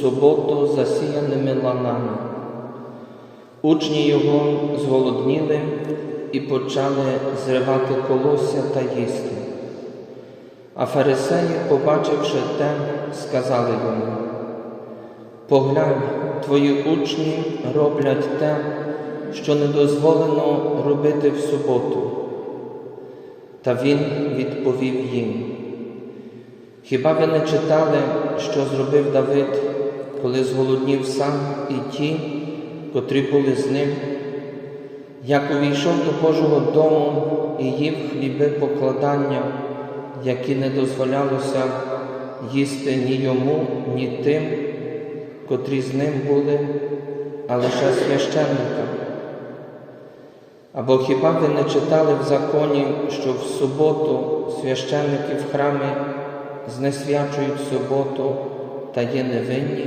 суботу засіяними ланами. Учні його зголодніли і почали зривати колосся та їсти. А фарисеї, побачивши те, сказали йому, поглянь, твої учні роблять те, що не дозволено робити в суботу. Та він відповів їм, хіба ви не читали, що зробив Давид, коли зголоднів сам і ті, котрі були з ним, як увійшов до Божого дому і їв хліби покладання, які не дозволялося їсти ні йому, ні тим, котрі з ним були, а лише священникам. Або хіба ви не читали в законі, що в суботу священники в храмі знесвячують суботу та є невинні?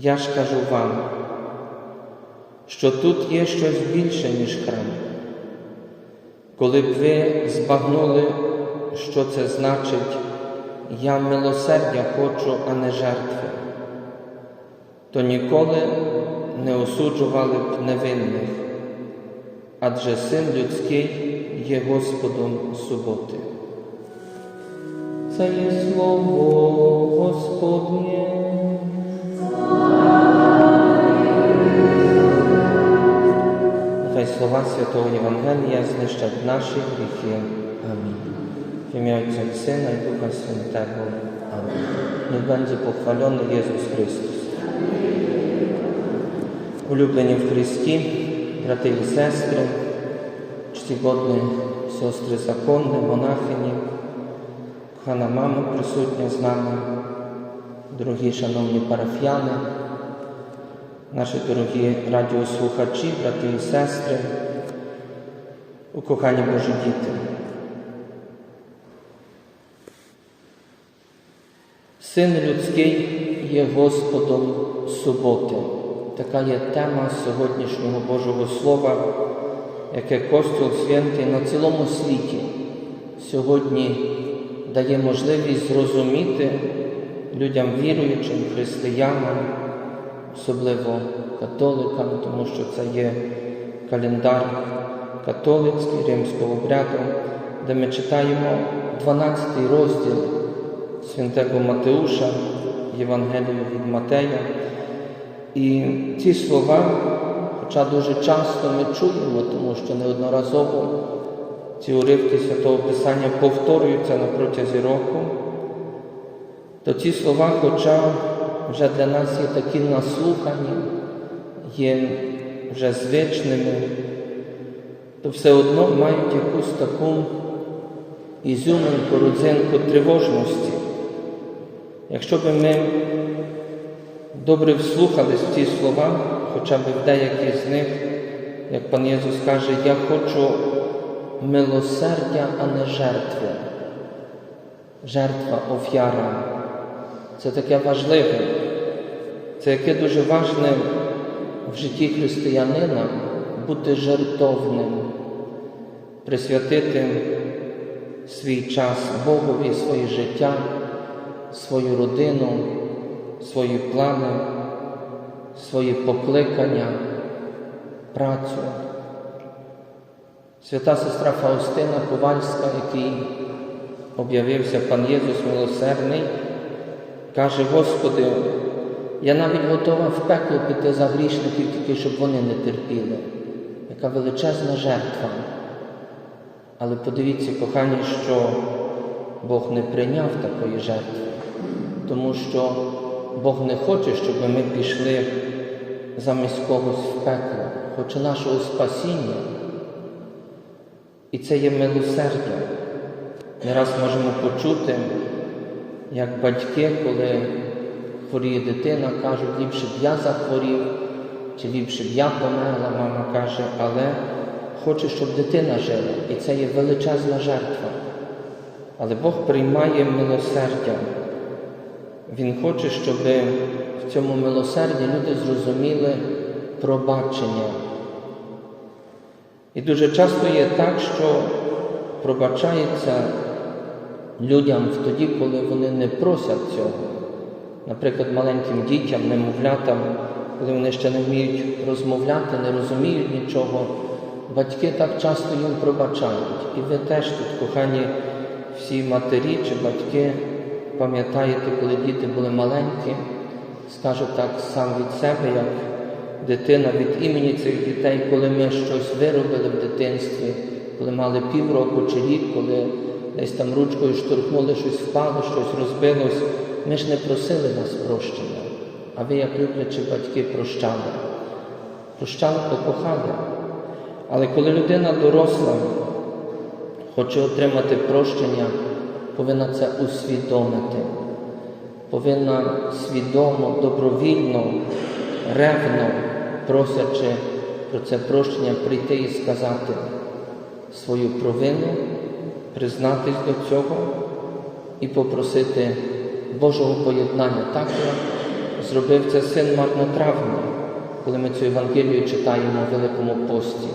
Я ж кажу вам, що тут є щось більше, ніж храм. Коли б ви збагнули, що це значить, я милосердя хочу, а не жертви, то ніколи не осуджували б невинних, адже син людський є Господом суботи. Це є слово Господнє. Слова Святого Євангелія знищать наші гріхи. Амінь. W imię Ojca i Syna i Ducha Świętego. Amen. Niech będzie pochwalony Jezus Chrystus. Улюблені в Христі, брати і сестри, чтігодні сестри законні, монахині, кохана мама присутня з нами, дорогі шановні парафіяни, наші дорогі радіослухачі, брати і сестри, укохані Божі діти. Син людський є Господом суботи. Така є тема сьогоднішнього Божого Слова, яке Костюл Святий на цілому світі сьогодні дає можливість зрозуміти людям віруючим, християнам, особливо католикам, тому що це є календар католицький римського обряду, де ми читаємо 12 розділ святого Матеуша, Євангелію від Матея. І ці слова, хоча дуже часто ми чуємо, тому що неодноразово ці уривки Святого Писання повторюються на протязі року, то ці слова, хоча вже для нас є такі наслухані, є вже звичними, то все одно мають якусь таку ізюминку, родзинку тривожності. Якщо б ми добре вслухались в ці слова, хоча б в деякі з них, як пан Єсус каже, я хочу милосердя, а не жертви. Жертва, офяра. Це таке важливе, це яке дуже важне в житті християнина бути жертовним, присвятити свій час Богові, своє життя, свою родину, свої плани, свої покликання, працю. Свята сестра Фаустина Ковальська, який об'явився пан Єсус милосердний, каже, Господи, я навіть готова в пекло піти за грішників, тільки щоб вони не терпіли. Яка величезна жертва. Але подивіться, кохані, що Бог не прийняв такої жертви, тому що Бог не хоче, щоб ми пішли замість когось в пекло, хоче нашого спасіння. І це є милосердя. Не раз можемо почути, як батьки, коли хворіє дитина, кажуть, ліпше б я захворів, чи ліпше б я померла, мама каже, але хоче, щоб дитина жила, і це є величезна жертва. Але Бог приймає милосердя. Він хоче, щоб в цьому милосерді люди зрозуміли пробачення. І дуже часто є так, що пробачається людям тоді, коли вони не просять цього. Наприклад, маленьким дітям, немовлятам, коли вони ще не вміють розмовляти, не розуміють нічого, батьки так часто їм пробачають. І ви теж тут, кохані всі матері чи батьки, пам'ятаєте, коли діти були маленькі, скажу так сам від себе, як дитина від імені цих дітей, коли ми щось виробили в дитинстві, коли мали півроку чи рік, коли десь там ручкою штурхнули, щось впало, щось розбилось, ми ж не просили нас прощення, а ви, як люблячі батьки, прощали. Прощали, то кохали. Але коли людина доросла, хоче отримати прощення, повинна це усвідомити, повинна свідомо, добровільно, ревно, просячи про це прощення, прийти і сказати свою провину, признатись до цього і попросити Божого поєднання, так як зробив це син марнотравний, коли ми цю Євангелію читаємо у Великому пості.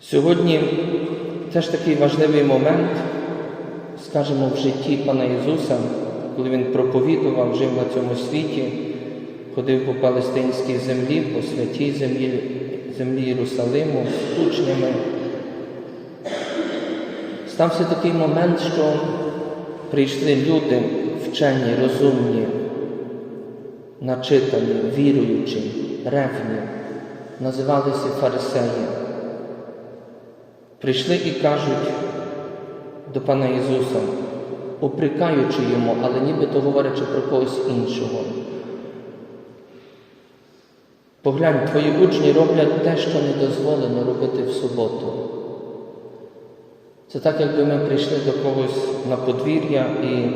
Сьогодні теж такий важливий момент, скажімо, в житті Пана Ісуса, коли Він проповідував, жив на цьому світі, ходив по палестинській землі, по святій землі, землі Єрусалиму з учнями. Стався такий момент, що прийшли люди вчені, розумні, начитані, віруючі, ревні, називалися фарисеї. Прийшли і кажуть до Пана Ісуса, упрекаючи йому, але нібито говорячи про когось іншого. Поглянь, твої учні роблять те, що не дозволено робити в суботу. Це так, якби ми прийшли до когось на подвір'я і,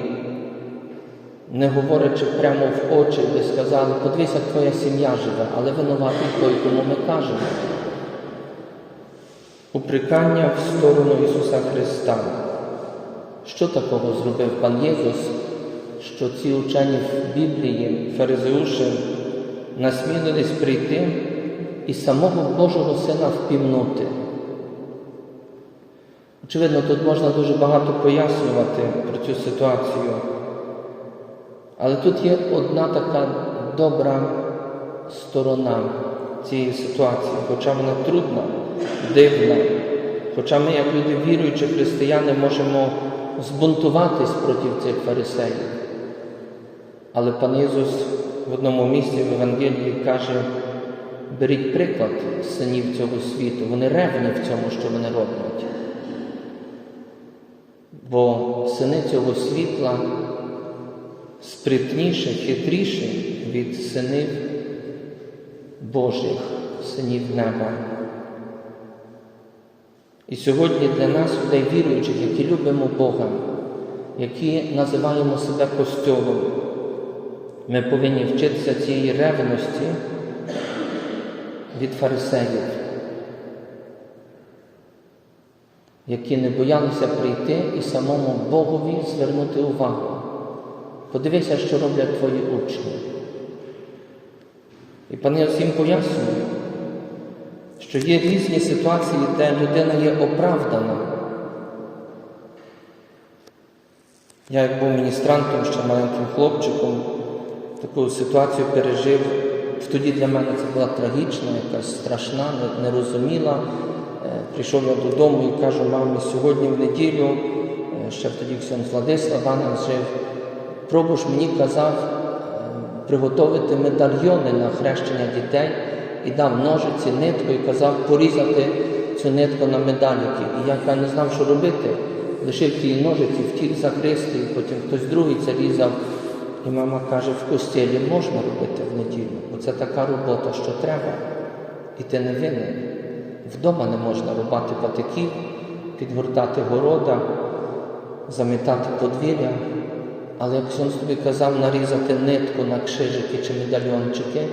не говорячи прямо в очі, би сказали, подивися, як твоя сім'я живе, але винуватий той, кому ми кажемо. Упрекання в сторону Ісуса Христа. Що такого зробив пан Єсус, що ці учені в Біблії, фаризеуші, насмілились прийти і самого Божого Сина впівнути? Очевидно, тут можна дуже багато пояснювати про цю ситуацію. Але тут є одна така добра сторона цієї ситуації, хоча вона трудна, дивна, хоча ми, як люди віруючі християни, можемо збунтуватись проти цих фарисеїв. Але пан Ісус в одному місці в Евангелії каже, беріть приклад синів цього світу, вони ревні в цьому, що вони роблять. Бо сини цього світла спритніші, хитріші від синів Божих, синів неба. І сьогодні для нас, людей віруючих, які любимо Бога, які називаємо себе Костьолом, ми повинні вчитися цієї ревності від фарисеїв, які не боялися прийти і самому Богові звернути увагу. Подивися, що роблять твої учні. І пане всім пояснює, що є різні ситуації, де людина є оправдана. Я, як був міністрантом, ще маленьким хлопчиком, таку ситуацію пережив. Тоді для мене це була трагічна, якась страшна, нерозуміла. Прийшов я додому і кажу, мамі, сьогодні в неділю, ще тоді Ксьон Владислав Ангел жив, пробуш мені казав приготувати медальйони на хрещення дітей і дав ножиці, нитку і казав порізати цю нитку на медаліки. І я не знав, що робити. Лишив ті ножиці, втік загристи, і потім хтось другий це різав. І мама каже, в костілі можна робити в неділю, бо це така робота, що треба. І ти не винен. Вдома не можна рубати патиків, підгортати города, замітати подвір'я. Але як сон тобі казав нарізати нитку на кшижики чи медальйончики,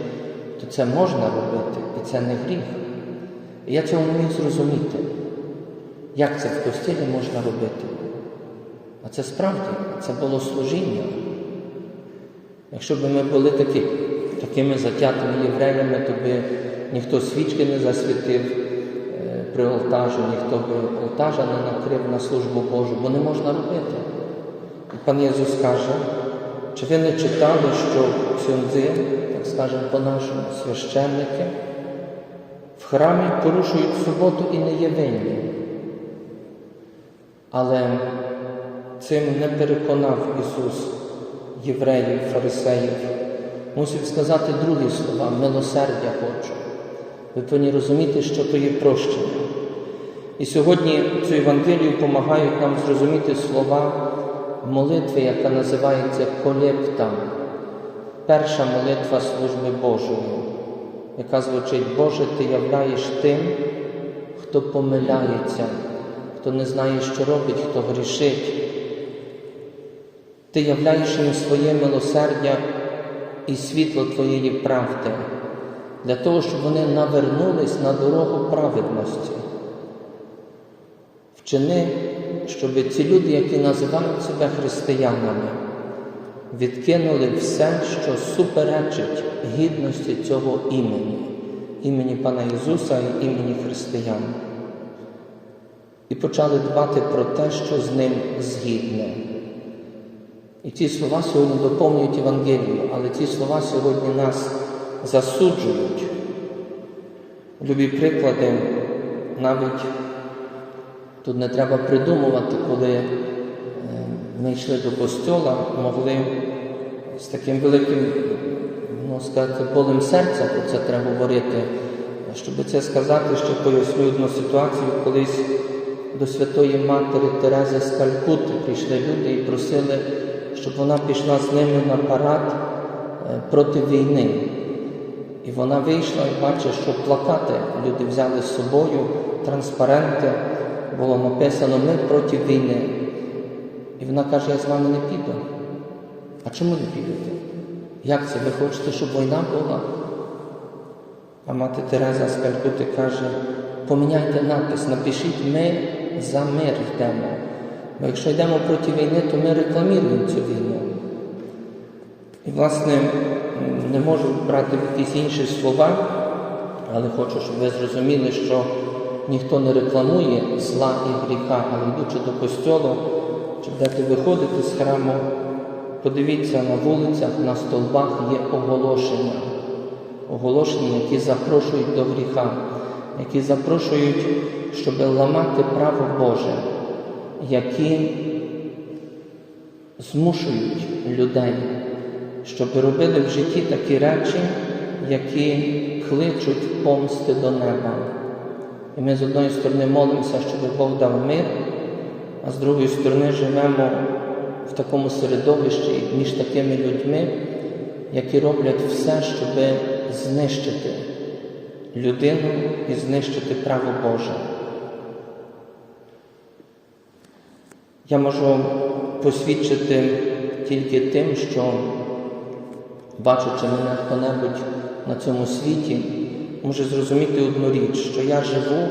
то це можна робити. і це не гріх. І я цього не міг зрозуміти, як це в костілі можна робити. А це справді, це було служіння. Якщо б ми були такі, такими затятими євреями, то би ніхто свічки не засвітив е, при олтажі, ніхто би олтажа не накрив на службу Божу, бо не можна робити. І пан Єсус каже, чи ви не читали, що ксьондзи, так скажемо по-нашому, священники, в храмі порушують суботу і не є винні. Але цим не переконав Ісус євреїв, фарисеїв. Мусив сказати другі слова, милосердя хочу. Ви повинні розуміти, що то є прощення. І сьогодні цю Євангелію допомагають нам зрозуміти слова молитви, яка називається колєпта, перша молитва служби Божої, яка звучить, Боже, Ти являєш тим, хто помиляється, хто не знає, що робить, хто грішить. Ти являєш їм своє милосердя і світло Твоєї правди, для того, щоб вони навернулись на дорогу праведності. Вчини, щоб ці люди, які називають себе християнами, відкинули все, що суперечить гідності цього імені, імені Пана Ісуса і імені християн. І почали дбати про те, що з ним згідне. І ці слова сьогодні доповнюють Євангелію, але ці слова сьогодні нас засуджують. Любі приклади, навіть тут не треба придумувати, коли е, ми йшли до костьола, могли з таким великим, ну, сказати, болем серця про це треба говорити. Щоб це сказати, ще поясню одну ситуацію, колись до Святої Матері Терези з Калькути прийшли люди і просили, щоб вона пішла з ними на парад е, проти війни. І вона вийшла і бачить, що плакати люди взяли з собою, транспаренти, було написано Ми проти війни. І вона каже, я з вами не піду. А чому не підете? Як це? Ви хочете, щоб війна була? А мати Тереза з Калькути каже, поміняйте напис, напишіть ми за мир йдемо. Бо якщо йдемо проти війни, то ми рекламуємо цю війну. І, власне, не можу брати якісь інші слова, але хочу, щоб ви зрозуміли, що ніхто не рекламує зла і гріха, але йдучи до костьолу, чи будете виходити з храму, подивіться на вулицях, на столбах є оголошення. Оголошення, які запрошують до гріха, які запрошують, щоб ламати право Боже, які змушують людей, щоб робили в житті такі речі, які кличуть помсти до неба. І ми з одної сторони молимося, щоб Бог дав мир, а з другої сторони живемо в такому середовищі між такими людьми, які роблять все, щоб знищити людину і знищити право Боже. Я можу посвідчити тільки тим, що, бачучи мене хто-небудь на цьому світі, може зрозуміти одну річ, що я живу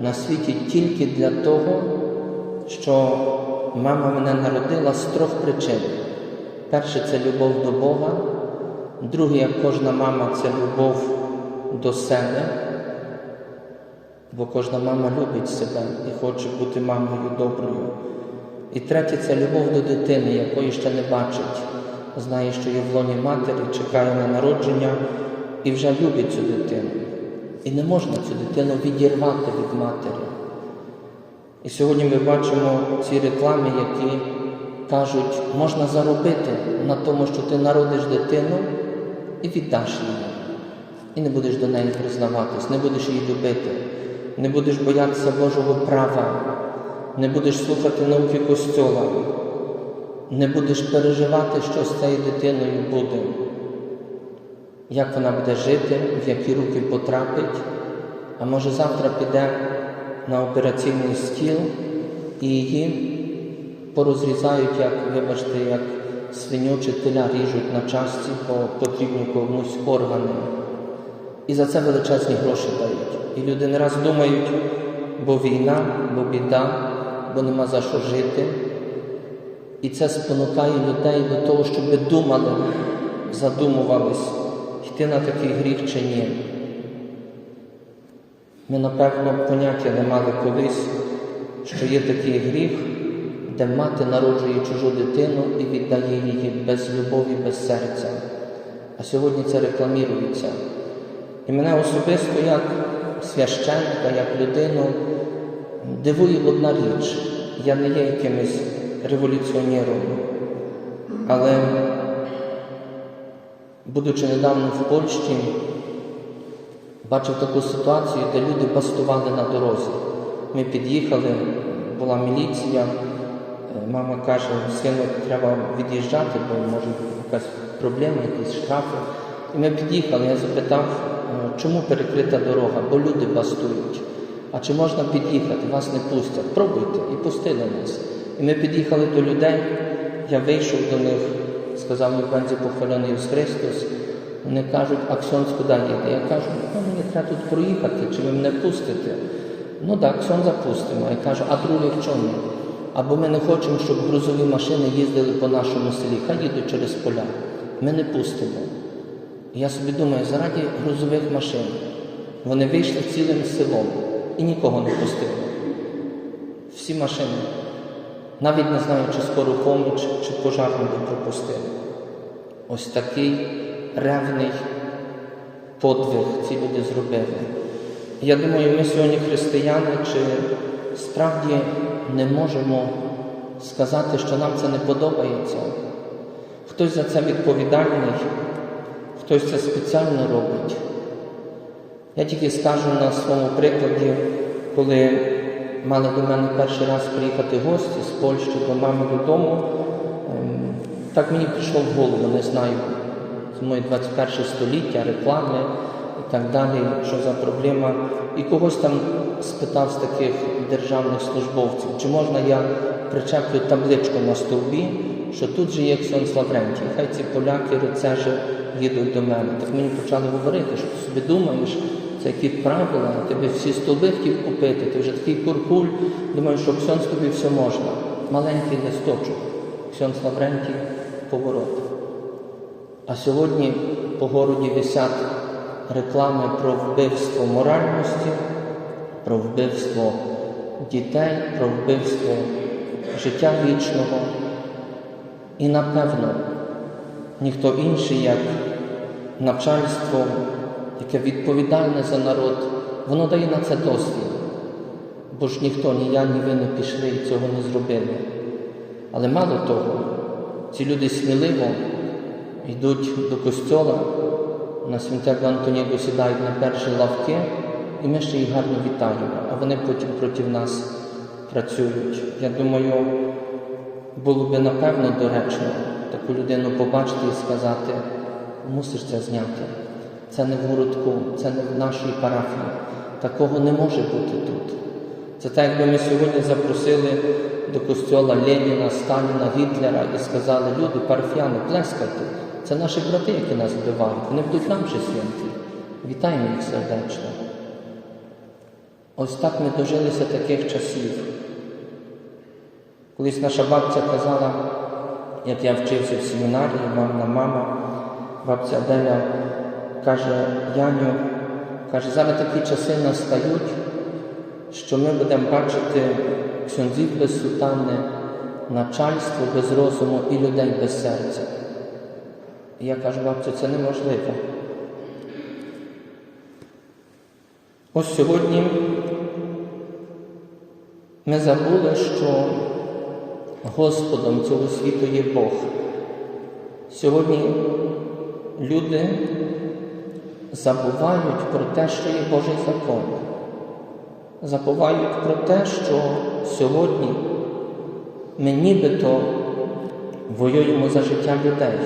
на світі тільки для того, що мама мене народила з трьох причин. Перше це любов до Бога, друге, як кожна мама, це любов до себе, бо кожна мама любить себе і хоче бути мамою доброю. І третє це любов до дитини, якої ще не бачить, знає, що є в лоні матері, чекає на народження і вже любить цю дитину. І не можна цю дитину відірвати від матері. І сьогодні ми бачимо ці реклами, які кажуть, можна заробити на тому, що ти народиш дитину і віддаш її. І не будеш до неї признаватись, не будеш її любити, не будеш боятися Божого права, не будеш слухати науки Костьола, не будеш переживати, що з цією дитиною буде, як вона буде жити, в які руки потрапить, а може завтра піде на операційний стіл і її порозрізають, як, вибачте, як свиню чи теля ріжуть на часті, бо потрібні комусь органи. І за це величезні гроші дають. І люди не раз думають, бо війна, бо біда, бо нема за що жити. І це спонукає людей до того, щоб ви думали, задумувались, йти на такий гріх чи ні. Ми, напевно, поняття не мали колись, що є такий гріх, де мати народжує чужу дитину і віддає її без любові, без серця. А сьогодні це рекламірується. І мене особисто як священника, як людину дивує одна річ. Я не є якимось революціонером, але, будучи недавно в Польщі, бачив таку ситуацію, де люди бастували на дорозі. Ми під'їхали, була міліція. Е, Мама каже, сину, треба від'їжджати, бо може якась проблема, якісь штрафи. І ми під'їхали, я запитав, е, чому перекрита дорога, бо люди бастують. А чи можна під'їхати? Вас не пустять. Пробуйте і пустили нас. І ми під'їхали до людей, я вийшов до них, сказав бензі похвалений Ісус Христос. Вони кажуть, а Ксьонц куди їде? Я кажу, ну мені треба тут проїхати, чи ви мене пустите? Ну так, Ксьон запустимо. Я кажу, а друге в чому? Або ми не хочемо, щоб грузові машини їздили по нашому селі, хай їдуть через поля. Ми не пустимо. Я собі думаю, заради грузових машин вони вийшли цілим селом і нікого не пустили. Всі машини. Навіть не знаю, чи скору поміч, чи пожарну би пропустили. Ось такий ревний подвиг ці люди зробили. Я думаю, ми сьогодні християни, чи справді не можемо сказати, що нам це не подобається. Хтось за це відповідальний, хтось це спеціально робить. Я тільки скажу на своєму прикладі, коли мали до мене перший раз приїхати гості з Польщі до мами додому, ем, так мені прийшло в голову, не знаю, це моє 21 століття, реклами і так далі, що за проблема. І когось там спитав з таких державних службовців, чи можна я причеплю табличку на стовбі, що тут же є Ксьон Лаврентій, хай ці поляки, рицежі їдуть до мене. Так мені почали говорити, що ти собі думаєш, це які правила, тебе всі стовби хотів купити, ти вже такий куркуль, думаєш, що Ксьонс тобі все можна. Маленький листочок, Ксьонс Лаврентій поворот. А сьогодні по городі висять реклами про вбивство моральності, про вбивство дітей, про вбивство життя вічного. І напевно ніхто інший, як начальство, яке відповідальне за народ, воно дає на це дозвіл. Бо ж ніхто, ні я, ні ви не пішли і цього не зробили. Але мало того, ці люди сміливо йдуть до костьола, на святого Антоніго сідають на перші лавки, і ми ще їх гарно вітаємо, а вони потім проти нас працюють. Я думаю, було би напевно доречно таку людину побачити і сказати, мусиш це зняти. Це не в городку, це не в нашій парафії. Такого не може бути тут. Це так, якби ми сьогодні запросили до костьола Леніна, Сталіна, Гітлера і сказали, люди, парафіяни, плескайте. Це наші брати, які нас вбивають. Вони будуть нам ще святі. Вітаємо їх сердечно. Ось так ми дожилися таких часів. Колись наша бабця казала, як я вчився в семінарії, мамна мама, бабця Аделя каже, Яню, каже, зараз такі часи настають, що ми будемо бачити ксьонзів без сутани, начальство без розуму і людей без серця. І я кажу, бабцю, це неможливо. Ось сьогодні ми забули, що Господом цього світу є Бог. Сьогодні люди забувають про те, що є Божий закон. Забувають про те, що сьогодні ми нібито воюємо за життя людей,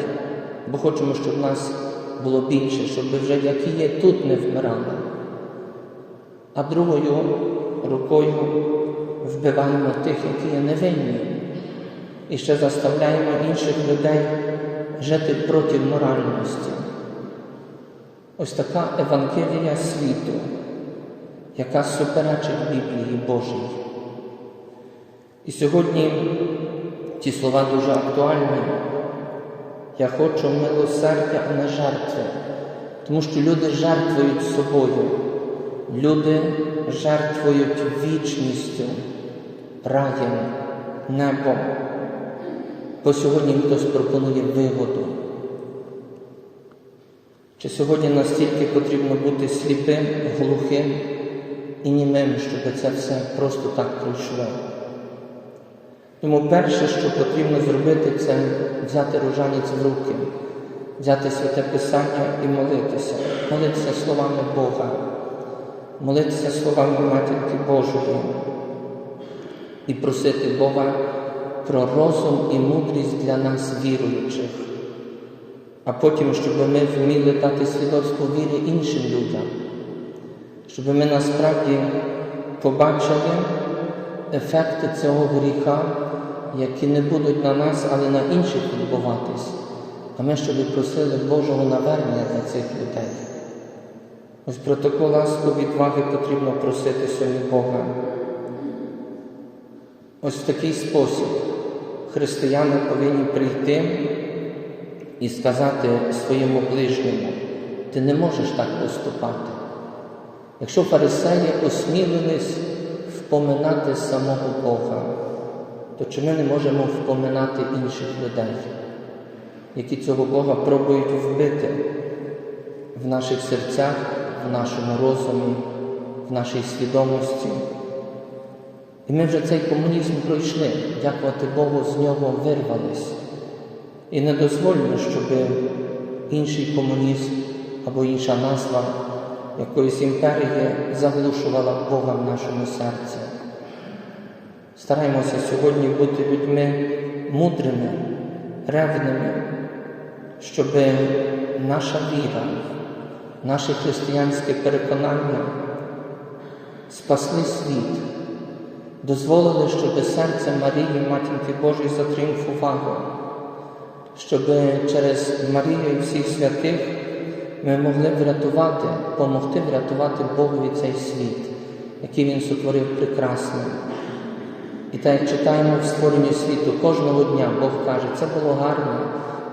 бо хочемо, щоб нас було більше, щоб вже які є тут не вмирали. А другою рукою вбиваємо тих, які є невинні, і ще заставляємо інших людей жити проти моральності. Ось така Евангелія світу, яка суперечить Біблії Божій. І сьогодні ті слова дуже актуальні. Я хочу милосердя, а не жертви. Тому що люди жертвують собою, люди жертвують вічністю, раєм, небом. Бо сьогодні хтось пропонує вигоду. Чи сьогодні настільки потрібно бути сліпим, глухим і німим, щоб це все просто так пройшло? Тому перше, що потрібно зробити, це взяти рожанець в руки, взяти святе Писання і молитися, молитися словами Бога, молитися словами Матінки Божої. І просити Бога про розум і мудрість для нас, віруючих, а потім, щоб ми вміли дати свідоцтво віри іншим людям, щоб ми насправді побачили ефекти цього гріха, які не будуть на нас, але на інших відбуватись. А ми щоб просили Божого навернення для цих людей. Ось про таку ласку відваги потрібно просити сьогодні Бога. Ось в такий спосіб християни повинні прийти і сказати своєму ближньому, ти не можеш так поступати. Якщо фарисеї осмілились впоминати самого Бога, то чи ми не можемо впоминати інших людей, які цього Бога пробують вбити в наших серцях, в нашому розумі, в нашій свідомості? І ми вже цей комунізм пройшли, дякувати Богу, з нього вирвались. І не дозволено, щоб інший комунізм або інша назва якоїсь імперії заглушувала Бога в нашому серці. Стараємося сьогодні бути людьми мудрими, ревними, щоб наша віра, наше християнське переконання спасли світ, дозволили, щоб серце Марії, Матінки Божої, затріумфувало, щоб через Марію і всіх святих ми могли врятувати, допомогти врятувати Богові цей світ, який Він сотворив прекрасним. І так як читаємо в створенні світу кожного дня, Бог каже, це було гарно,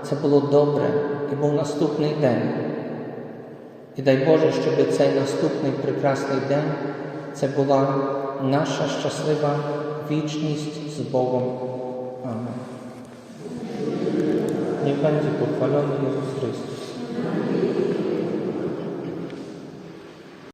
це було добре, і був наступний день. І дай Боже, щоб цей наступний прекрасний день це була наша щаслива вічність з Богом. Niech będzie pochwalony Jezus Chrystus.